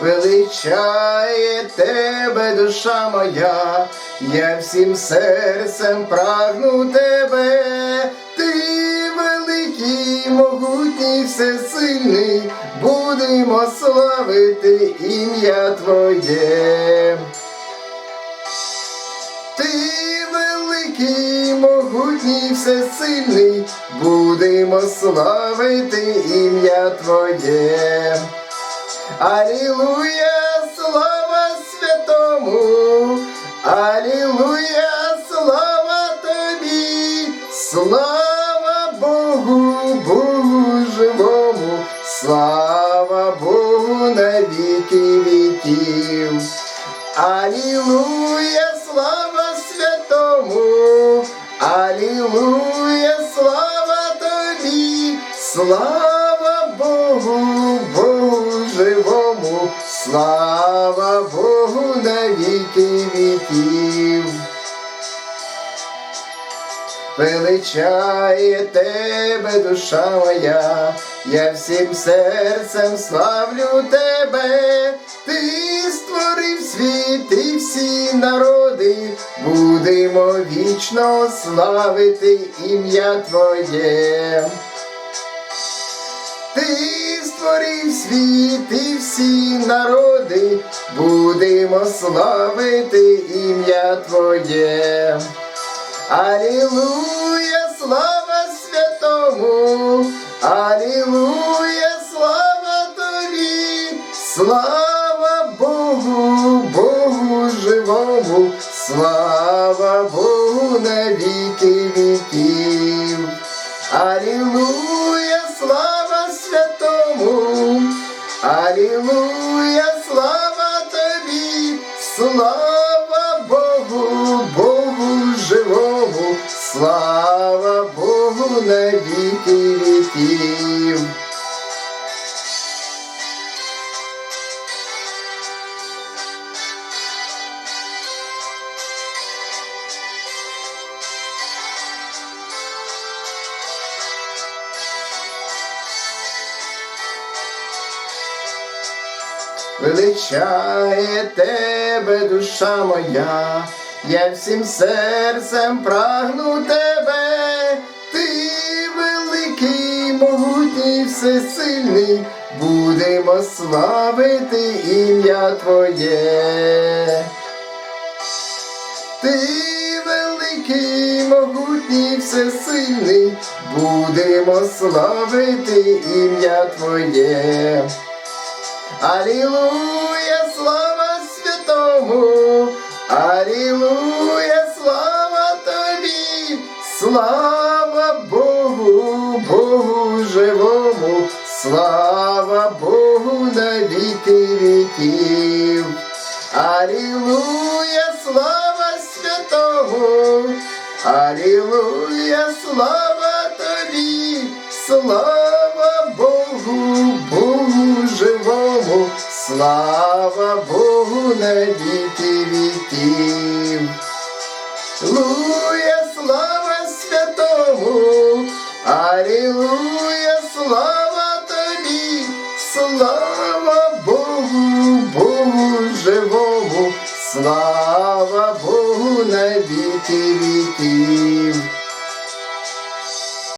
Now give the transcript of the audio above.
величає тебе, душа моя, я всім серцем прагну тебе, ти великий, могутній, всесильний, будемо славити ім'я Твоє. Ти великий, могутній, всесильний, будемо славити ім'я Твоє. Алілуя, слава святому, Алілуя, слава тобі, слава Богу, Богу живому, слава Богу на віки віків. Алілуя, слава святому, Алілуя, слава тобі, слава Слава Богу на віки віків. Величає тебе, душа моя, я всім серцем славлю тебе, ти створив світ і всі народи, будемо вічно славити ім'я Твоє. Ти створив світ і всі народи, будемо славити ім'я Твоє. Алілуя, слава святому, Алілуя, слава тобі, слава Богу, Богу живому, слава Богу на віки віків. Алілуя, Алілуя, слава тобі, слава Богу, Богу живому, слава Богу на віки віків. Величає тебе, душа моя, я всім серцем прагну тебе, ти великий, могутній, всесильний, будемо славити ім'я Твоє. Ти великий, могутній, всесильний, будемо славити ім'я Твоє. Алілуя, слава святому, Алілуя, слава тобі, слава Богу, Богу живому, слава Богу на віки віків. Алілуя, слава святому, Алілуя, слава тобі, слава слава Богу на віки віків. Луя, слава святому, Алілуя, слава тобі, слава Богу, Богу живому, слава Богу на віки віків.